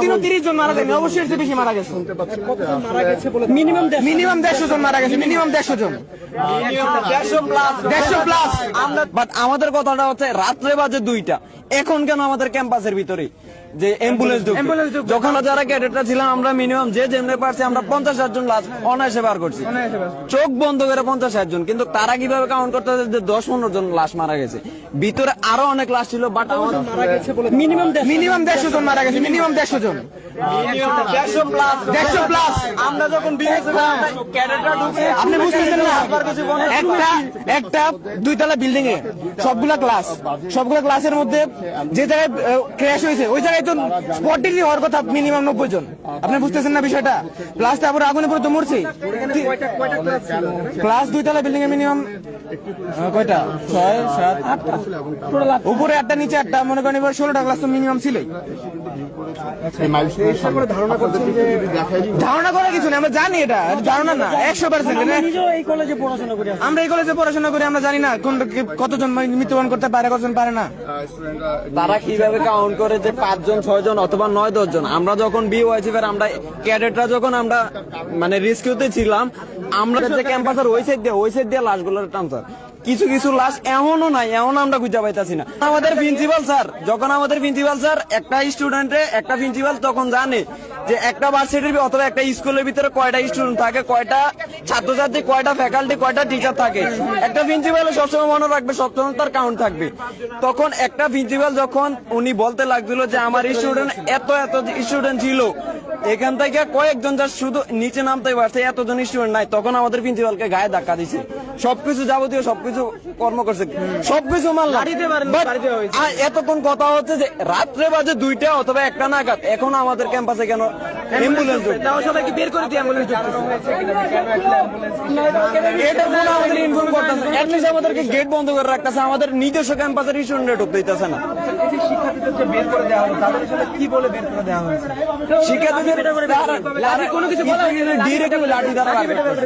একদিনও তিরিশ জন মারা যায়নি অবশ্যই এর বেশি মারা গেছে। মিনিমাম মিনিমাম দেড়শো জন মারা গেছে মিনিমাম দেড়শো জন। দেড়শো প্লাস বাট আমাদের কথাটা হচ্ছে রাত্রে বাজে দুইটা। এখন কেন আমাদের ক্যাম্পাসের ভিতরে? যে অ্যাম্বুলেন্স যখন যারা ক্যাডেটরা ছিলাম আমরা মিনিমাম যে যেমনি পারছি আমরা পঞ্চাশ ষাট জন লাশ অনায়াসে বার করছি। চোখ বন্ধ করে পঞ্চাশ ষাট জন। কিন্তু তারা কীভাবে কাউন্ট করতে যে দশ পনেরো জন লাশ মারা গেছে? ভিতরে আরও অনেক লাশ ছিল বাট আমাদের মিনিমাম মিনিমাম দেড়শো জন মারা গেছে মিনিমাম দেড়শো জন। দেড়শো প্লাস দেড়শো প্লাস আমরা যখন আপনি বুঝতেছেন না? একটা একটা দুইতলা বিল্ডিং এ সবগুলা ক্লাস সবগুলা ক্লাসের মধ্যে যে জায়গায় ক্র্যাশ হয়েছে, ওই জায়গায় তো স্পট ডিগ্রি হওয়ার কথা মিনিমাম নব্বই জন। আপনি বুঝতেছেন না বিষয়টা? প্লাস তারপরে আগুনে পুরো তো মরছে ক্লাস দুইতলা বিল্ডিং এ মিনিমাম কয়টা? ছয় সাত আটটা? উপরে আটটা নিচে আটটা মনে করেন এবার ষোলোটা ক্লাস তো মিনিমাম ছিলই। ধারণা করার কিছু নেই আমরা জানি এটা ধারণা না একশো পার্সেন্ট এই কলেজে পড়াশোনা করি আমরা এই কলেজে পড়াশোনা করি আমরা জানি না কোন কতজন মৃত্যুবরণ করতে পারে কতজন পারে না। তারা কীভাবে কাউন্ট করে যে পাঁচজন ছয় জন অথবা নয় দশ জন আমরা যখন বি ওয়াইসিফের আমরা ক্যাডেটরা যখন আমরা মানে রিস্কিউতে ছিলাম আমরা যে ক্যাম্পাসের ওই সাইড দিয়ে ওই সাইড দিয়ে লাশগুলোর ট্রান্সফার কিছু কিছু লাশ এমনও নাই এমন আমরা খুঁজে পাইতাছি না। আমাদের প্রিন্সিপাল স্যার যখন আমাদের প্রিন্সিপাল স্যার একটা স্টুডেন্টে একটা প্রিন্সিপাল তখন জানে যে একটা ভার্সিটির অথবা একটা স্কুলের ভিতরে কয়টা স্টুডেন্ট থাকে কয়টা ছাত্রছাত্রী কয়টা ফ্যাকাল্টি কয়টা টিচার থাকে। একটা প্রিন্সিপাল সবসময় মনে রাখবে সবসময় তার কাউন্ট থাকবে। তখন একটা প্রিন্সিপাল যখন উনি বলতে লাগছিল যে আমার স্টুডেন্ট এত এত স্টুডেন্ট ছিল এখান থেকে কয়েকজন যা শুধু নিচে নামতে পারছে এতজন স্টুডেন্ট নাই। তখন আমাদের প্রিন্সিপালকে গায়ে ধাক্কা দিছে। সবকিছু যাবতীয় সবকিছু কর্ম করছে। সবকিছু মানলাম। এতক্ষণ কথা হচ্ছে যে রাত্রে বাজে দুইটা অথবা একটা নাগাদ। এখন আমাদের ক্যাম্পাসে কেন অ্যাম্বুলেন্স তাও সবাইকে বের করে দিয়ে অ্যাম্বুলেন্স এটা কোনো আমাদের ইনফর্ম করতেছে। অ্যাটলিস্ট আমাদেরকে গেট বন্ধ করে রাখতেছে আমাদের নিজস্ব ক্যাম্পাসের স্টুডেন্ট ঢুকতে দিতেছে না। শিক্ষার্থীদের লাঠি কোনো কিছু ডিরেক্ট লাঠি দ্বারা বের করতেছে।